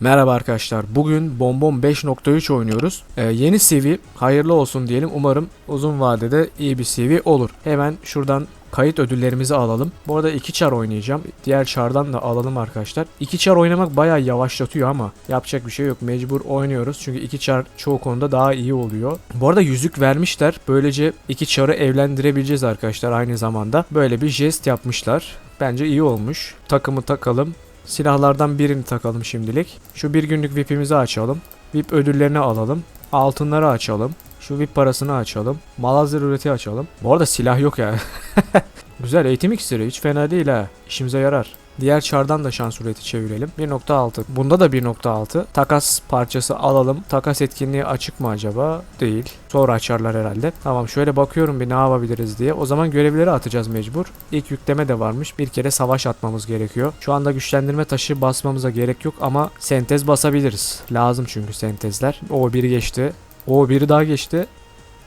Merhaba arkadaşlar. Bugün Bonbon 5.3 oynuyoruz. Ee, yeni CV hayırlı olsun diyelim. Umarım uzun vadede iyi bir CV olur. Hemen şuradan kayıt ödüllerimizi alalım. Bu arada 2 çar oynayacağım. Diğer çardan da alalım arkadaşlar. 2 çar oynamak bayağı yavaşlatıyor ama yapacak bir şey yok. Mecbur oynuyoruz. Çünkü 2 çar çoğu konuda daha iyi oluyor. Bu arada yüzük vermişler. Böylece 2 çarı evlendirebileceğiz arkadaşlar aynı zamanda. Böyle bir jest yapmışlar. Bence iyi olmuş. Takımı takalım. Silahlardan birini takalım şimdilik. Şu bir günlük VIP'imizi açalım. VIP ödüllerini alalım. Altınları açalım. Şu VIP parasını açalım. Malazır üreti açalım. Bu arada silah yok ya. Güzel eğitim iksiri hiç fena değil ha. İşimize yarar. Diğer çardan da şans üreti çevirelim. 1.6. Bunda da 1.6. Takas parçası alalım. Takas etkinliği açık mı acaba? Değil. Sonra açarlar herhalde. Tamam şöyle bakıyorum bir ne yapabiliriz diye. O zaman görevleri atacağız mecbur. İlk yükleme de varmış. Bir kere savaş atmamız gerekiyor. Şu anda güçlendirme taşı basmamıza gerek yok ama sentez basabiliriz. Lazım çünkü sentezler. O biri geçti. O biri daha geçti.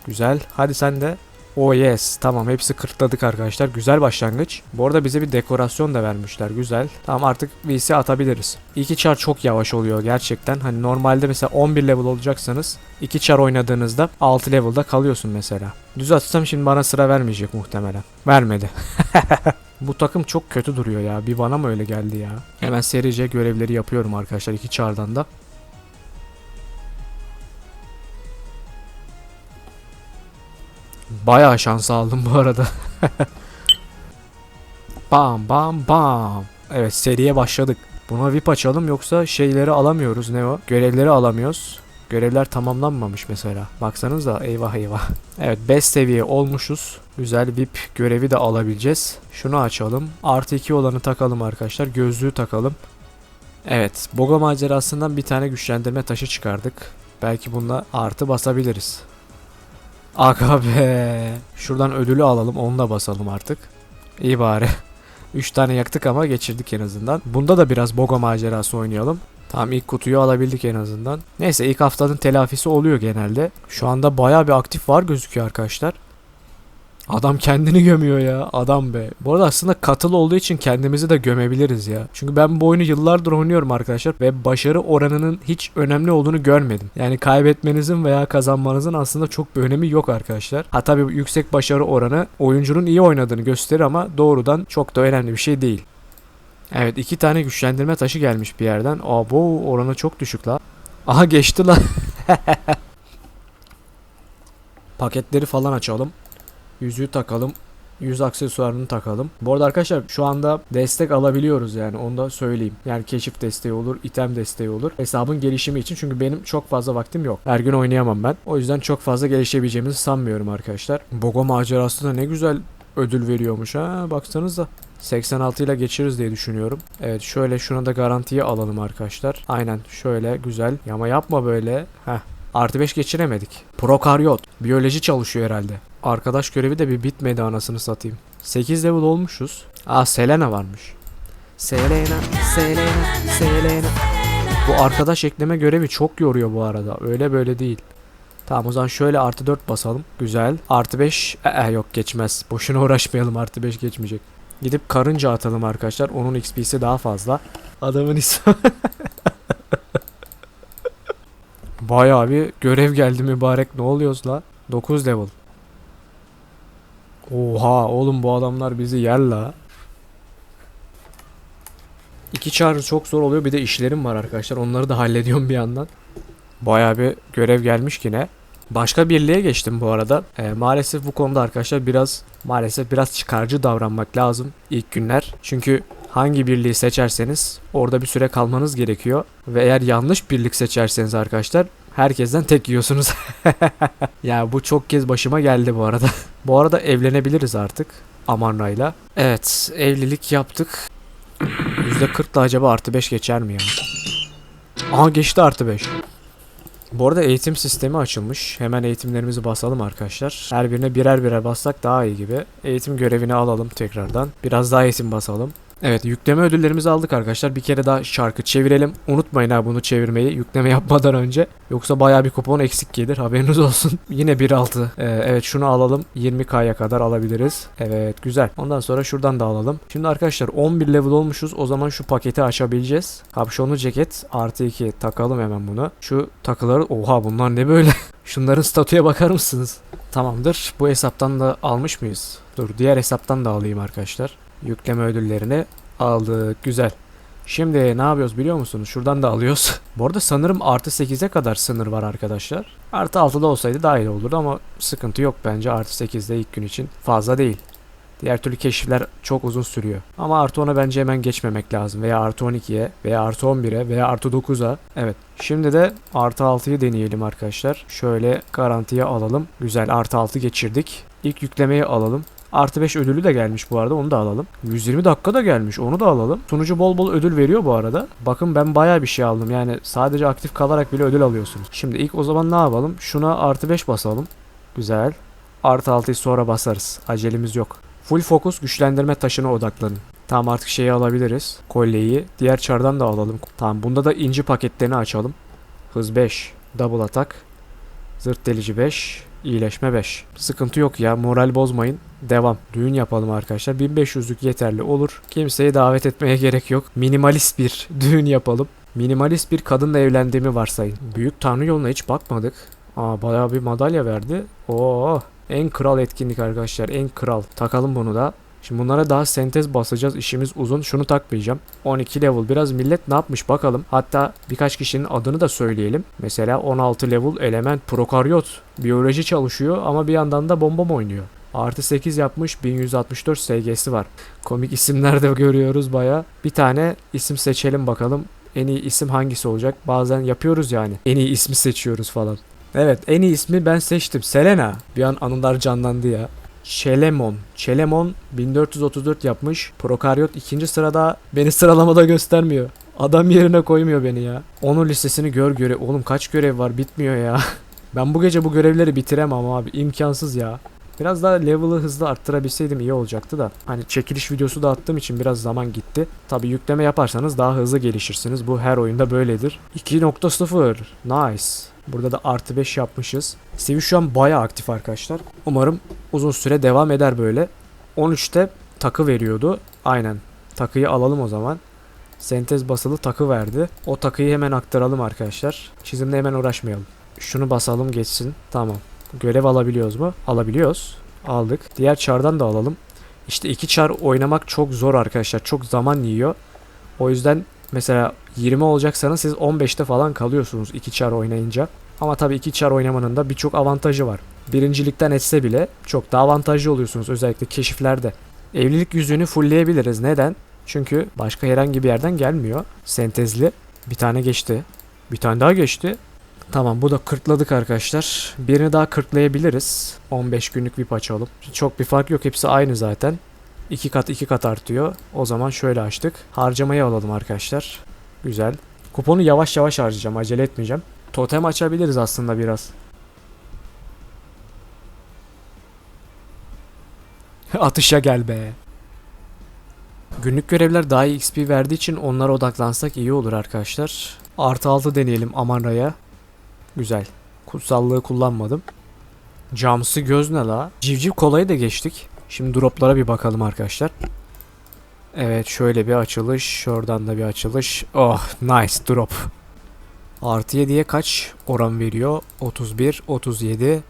Güzel. Hadi sen de. Oh yes. Tamam hepsi kırkladık arkadaşlar. Güzel başlangıç. Bu arada bize bir dekorasyon da vermişler. Güzel. Tamam artık VC atabiliriz. İki çar çok yavaş oluyor gerçekten. Hani normalde mesela 11 level olacaksanız 2 çar oynadığınızda 6 level'da kalıyorsun mesela. Düz atsam şimdi bana sıra vermeyecek muhtemelen. Vermedi. Bu takım çok kötü duruyor ya. Bir bana mı öyle geldi ya? Hemen serice görevleri yapıyorum arkadaşlar iki çardan da. Bayağı şans aldım bu arada. bam bam bam. Evet seriye başladık. Buna VIP açalım yoksa şeyleri alamıyoruz ne o? Görevleri alamıyoruz. Görevler tamamlanmamış mesela. Baksanıza eyvah eyvah. Evet 5 seviye olmuşuz. Güzel VIP görevi de alabileceğiz. Şunu açalım. Artı 2 olanı takalım arkadaşlar. Gözlüğü takalım. Evet. Boga macerasından bir tane güçlendirme taşı çıkardık. Belki bununla artı basabiliriz. Aga be. Şuradan ödülü alalım. Onu da basalım artık. İyi bari. 3 tane yaktık ama geçirdik en azından. Bunda da biraz Boga macerası oynayalım. Tamam ilk kutuyu alabildik en azından. Neyse ilk haftanın telafisi oluyor genelde. Şu anda baya bir aktif var gözüküyor arkadaşlar. Adam kendini gömüyor ya. Adam be. Bu arada aslında katılı olduğu için kendimizi de gömebiliriz ya. Çünkü ben bu oyunu yıllardır oynuyorum arkadaşlar. Ve başarı oranının hiç önemli olduğunu görmedim. Yani kaybetmenizin veya kazanmanızın aslında çok bir önemi yok arkadaşlar. Ha tabii yüksek başarı oranı oyuncunun iyi oynadığını gösterir ama doğrudan çok da önemli bir şey değil. Evet iki tane güçlendirme taşı gelmiş bir yerden. Abo oranı çok düşük la. Aha geçti la. Paketleri falan açalım. Yüzüğü takalım. Yüz aksesuarını takalım. Bu arada arkadaşlar şu anda destek alabiliyoruz yani onu da söyleyeyim. Yani keşif desteği olur, item desteği olur. Hesabın gelişimi için çünkü benim çok fazla vaktim yok. Her gün oynayamam ben. O yüzden çok fazla gelişebileceğimizi sanmıyorum arkadaşlar. Bogo macerası da ne güzel ödül veriyormuş ha baksanıza. 86 ile geçeriz diye düşünüyorum. Evet şöyle şuna da garantiye alalım arkadaşlar. Aynen şöyle güzel. Ya Ama yapma böyle. Heh. Artı 5 geçiremedik. Prokaryot. Biyoloji çalışıyor herhalde. Arkadaş görevi de bir bitmedi anasını satayım. 8 level olmuşuz. Aa Selena varmış. Selena, Selena, Selena. Bu arkadaş ekleme görevi çok yoruyor bu arada. Öyle böyle değil. Tamam o zaman şöyle artı 4 basalım. Güzel. Artı 5. Ee, yok geçmez. Boşuna uğraşmayalım artı 5 geçmeyecek. Gidip karınca atalım arkadaşlar. Onun XP'si daha fazla. Adamın ismi. Bayağı bir görev geldi mübarek. Ne oluyoruz la? 9 level. Oha oğlum bu adamlar bizi yer la. İki çağrı çok zor oluyor. Bir de işlerim var arkadaşlar. Onları da hallediyorum bir yandan. Bayağı bir görev gelmiş yine. Başka birliğe geçtim bu arada. Ee, maalesef bu konuda arkadaşlar biraz maalesef biraz çıkarcı davranmak lazım ilk günler. Çünkü hangi birliği seçerseniz orada bir süre kalmanız gerekiyor. Ve eğer yanlış birlik seçerseniz arkadaşlar herkesten tek yiyorsunuz. ya bu çok kez başıma geldi bu arada. bu arada evlenebiliriz artık Amarna'yla. Evet evlilik yaptık. %40 da acaba artı 5 geçer mi ya? Aha geçti artı 5. Bu arada eğitim sistemi açılmış. Hemen eğitimlerimizi basalım arkadaşlar. Her birine birer birer bassak daha iyi gibi. Eğitim görevini alalım tekrardan. Biraz daha eğitim basalım. Evet yükleme ödüllerimizi aldık arkadaşlar. Bir kere daha şarkı çevirelim. Unutmayın ha bunu çevirmeyi yükleme yapmadan önce. Yoksa baya bir kupon eksik gelir haberiniz olsun. Yine 1.6. Ee, evet şunu alalım. 20k'ya kadar alabiliriz. Evet güzel. Ondan sonra şuradan da alalım. Şimdi arkadaşlar 11 level olmuşuz. O zaman şu paketi açabileceğiz. Kapşonlu ceket artı 2 takalım hemen bunu. Şu takıları oha bunlar ne böyle? Şunların statüye bakar mısınız? Tamamdır. Bu hesaptan da almış mıyız? Dur diğer hesaptan da alayım arkadaşlar. Yükleme ödüllerini aldık. Güzel. Şimdi ne yapıyoruz biliyor musunuz? Şuradan da alıyoruz. Bu arada sanırım artı 8'e kadar sınır var arkadaşlar. Artı 6'da olsaydı daha iyi olurdu ama sıkıntı yok bence. Artı 8'de ilk gün için fazla değil. Diğer türlü keşifler çok uzun sürüyor. Ama artı 10'a bence hemen geçmemek lazım. Veya artı 12'ye veya artı 11'e veya artı 9'a. Evet. Şimdi de artı 6'yı deneyelim arkadaşlar. Şöyle garantiye alalım. Güzel artı 6 geçirdik. İlk yüklemeyi alalım. Artı 5 ödülü de gelmiş bu arada onu da alalım. 120 dakika da gelmiş onu da alalım. Sunucu bol bol ödül veriyor bu arada. Bakın ben bayağı bir şey aldım yani sadece aktif kalarak bile ödül alıyorsunuz. Şimdi ilk o zaman ne yapalım? Şuna artı 5 basalım. Güzel. Artı 6'yı sonra basarız. Acelemiz yok. Full fokus güçlendirme taşına odaklanın. Tamam artık şeyi alabiliriz. Kolyeyi. Diğer çardan da alalım. Tamam bunda da inci paketlerini açalım. Hız 5. Double atak. Zırt delici 5. iyileşme 5. Sıkıntı yok ya moral bozmayın. Devam. Düğün yapalım arkadaşlar. 1500'lük yeterli olur. Kimseyi davet etmeye gerek yok. Minimalist bir düğün yapalım. Minimalist bir kadınla evlendiğimi varsayın. Büyük Tanrı yoluna hiç bakmadık. Aa bayağı bir madalya verdi. Oo en kral etkinlik arkadaşlar. En kral. Takalım bunu da. Şimdi bunlara daha sentez basacağız. İşimiz uzun. Şunu takmayacağım. 12 level. Biraz millet ne yapmış bakalım. Hatta birkaç kişinin adını da söyleyelim. Mesela 16 level element prokaryot. Biyoloji çalışıyor ama bir yandan da bomba mı oynuyor? Artı 8 yapmış 1164 SG'si var. Komik isimler de görüyoruz baya. Bir tane isim seçelim bakalım. En iyi isim hangisi olacak? Bazen yapıyoruz yani. En iyi ismi seçiyoruz falan. Evet en iyi ismi ben seçtim. Selena. Bir an anılar canlandı ya. Çelemon. Çelemon 1434 yapmış. Prokaryot ikinci sırada beni sıralamada göstermiyor. Adam yerine koymuyor beni ya. Onun listesini gör göre. Oğlum kaç görev var bitmiyor ya. ben bu gece bu görevleri bitiremem abi. imkansız ya. Biraz daha level'ı hızlı arttırabilseydim iyi olacaktı da. Hani çekiliş videosu da attığım için biraz zaman gitti. Tabi yükleme yaparsanız daha hızlı gelişirsiniz. Bu her oyunda böyledir. 2.0 Nice. Burada da artı 5 yapmışız. Stevie şu an baya aktif arkadaşlar. Umarım uzun süre devam eder böyle. 13'te takı veriyordu. Aynen. Takıyı alalım o zaman. Sentez basılı takı verdi. O takıyı hemen aktaralım arkadaşlar. Çizimle hemen uğraşmayalım. Şunu basalım geçsin. Tamam. Görev alabiliyoruz mu? Alabiliyoruz. Aldık. Diğer çardan da alalım. İşte iki çar oynamak çok zor arkadaşlar. Çok zaman yiyor. O yüzden mesela 20 olacaksanız siz 15'te falan kalıyorsunuz iki çar oynayınca. Ama tabii iki çar oynamanın da birçok avantajı var. Birincilikten etse bile çok daha avantajlı oluyorsunuz özellikle keşiflerde. Evlilik yüzüğünü fullleyebiliriz. Neden? Çünkü başka herhangi bir yerden gelmiyor. Sentezli. Bir tane geçti. Bir tane daha geçti. Tamam bu da kırkladık arkadaşlar. Birini daha kırklayabiliriz. 15 günlük VIP açalım. Çok bir fark yok. Hepsi aynı zaten. 2 kat 2 kat artıyor. O zaman şöyle açtık. Harcamayı alalım arkadaşlar. Güzel. Kuponu yavaş yavaş harcayacağım. Acele etmeyeceğim. Totem açabiliriz aslında biraz. Atışa gel be. Günlük görevler daha iyi XP verdiği için onlara odaklansak iyi olur arkadaşlar. Artı 6 deneyelim Amanra'ya. Güzel. Kutsallığı kullanmadım. Camsı göz ne la? Civciv kolayı da geçtik. Şimdi droplara bir bakalım arkadaşlar. Evet şöyle bir açılış. Şuradan da bir açılış. Oh nice drop. Artı 7'ye kaç oran veriyor? 31, 37,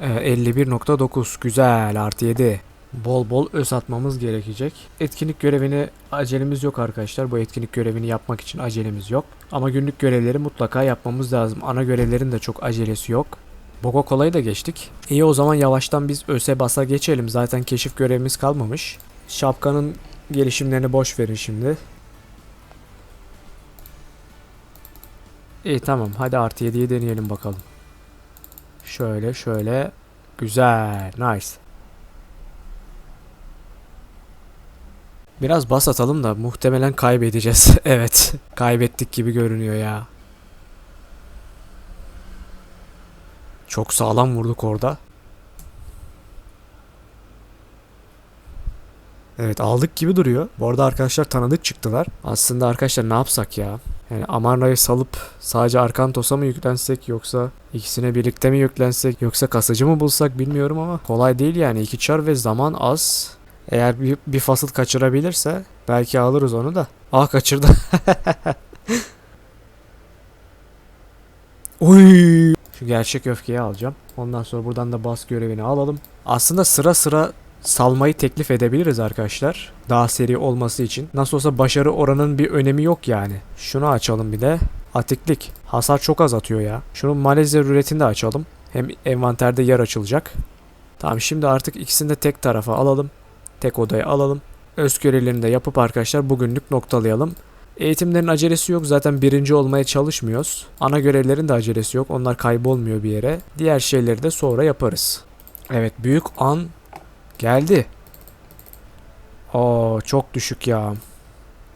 e, 51.9. Güzel artı 7. Bol bol öz atmamız gerekecek. Etkinlik görevini acelemiz yok arkadaşlar. Bu etkinlik görevini yapmak için acelemiz yok. Ama günlük görevleri mutlaka yapmamız lazım. Ana görevlerin de çok acelesi yok. Bogo kolayı da geçtik. İyi o zaman yavaştan biz ÖSE basa geçelim. Zaten keşif görevimiz kalmamış. Şapkanın gelişimlerini boş verin şimdi. İyi tamam hadi artı 7'yi deneyelim bakalım. Şöyle şöyle. Güzel nice. Biraz bas atalım da muhtemelen kaybedeceğiz. evet kaybettik gibi görünüyor ya. Çok sağlam vurduk orada. Evet aldık gibi duruyor. Bu arada arkadaşlar tanıdık çıktılar. Aslında arkadaşlar ne yapsak ya? Yani Amarna'yı salıp sadece Arkantos'a mı yüklensek yoksa ikisine birlikte mi yüklensek yoksa kasıcı mı bulsak bilmiyorum ama kolay değil yani. iki çar ve zaman az. Eğer bir, bir fasıl kaçırabilirse belki alırız onu da. Ah kaçırdı. Oy! Şu gerçek öfkeyi alacağım. Ondan sonra buradan da bas görevini alalım. Aslında sıra sıra salmayı teklif edebiliriz arkadaşlar. Daha seri olması için. Nasıl olsa başarı oranın bir önemi yok yani. Şunu açalım bir de. Atiklik. Hasar çok az atıyor ya. Şunu Malezya ruletini de açalım. Hem envanterde yer açılacak. Tamam şimdi artık ikisini de tek tarafa alalım. Tek odaya alalım. Öz görevlerini de yapıp arkadaşlar bugünlük noktalayalım. Eğitimlerin acelesi yok. Zaten birinci olmaya çalışmıyoruz. Ana görevlerin de acelesi yok. Onlar kaybolmuyor bir yere. Diğer şeyleri de sonra yaparız. Evet büyük an geldi. Oo çok düşük ya.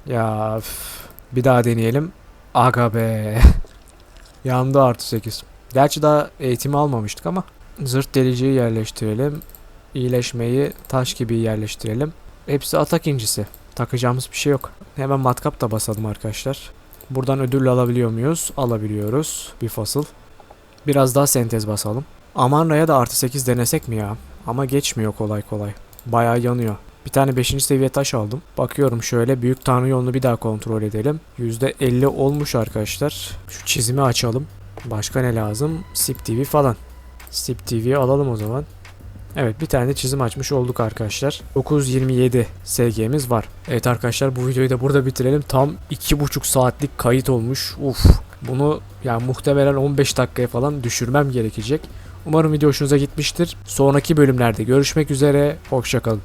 Ya üf. bir daha deneyelim. Aga be. Yandı artı 8. Gerçi daha eğitimi almamıştık ama. Zırt deliciyi yerleştirelim. İyileşmeyi taş gibi yerleştirelim. Hepsi atak incisi. Takacağımız bir şey yok. Hemen matkap da basalım arkadaşlar. Buradan ödül alabiliyor muyuz? Alabiliyoruz. Bir fasıl. Biraz daha sentez basalım. Amanra'ya da artı 8 denesek mi ya? Ama geçmiyor kolay kolay. Bayağı yanıyor. Bir tane 5. seviye taş aldım. Bakıyorum şöyle büyük tanrı yolunu bir daha kontrol edelim. %50 olmuş arkadaşlar. Şu çizimi açalım. Başka ne lazım? Sip TV falan. Sip TV'yi alalım o zaman. Evet bir tane çizim açmış olduk arkadaşlar. 927 SG'miz var. Evet arkadaşlar bu videoyu da burada bitirelim. Tam 2,5 saatlik kayıt olmuş. Uf. Bunu yani muhtemelen 15 dakikaya falan düşürmem gerekecek. Umarım video hoşunuza gitmiştir. Sonraki bölümlerde görüşmek üzere. Hoşçakalın.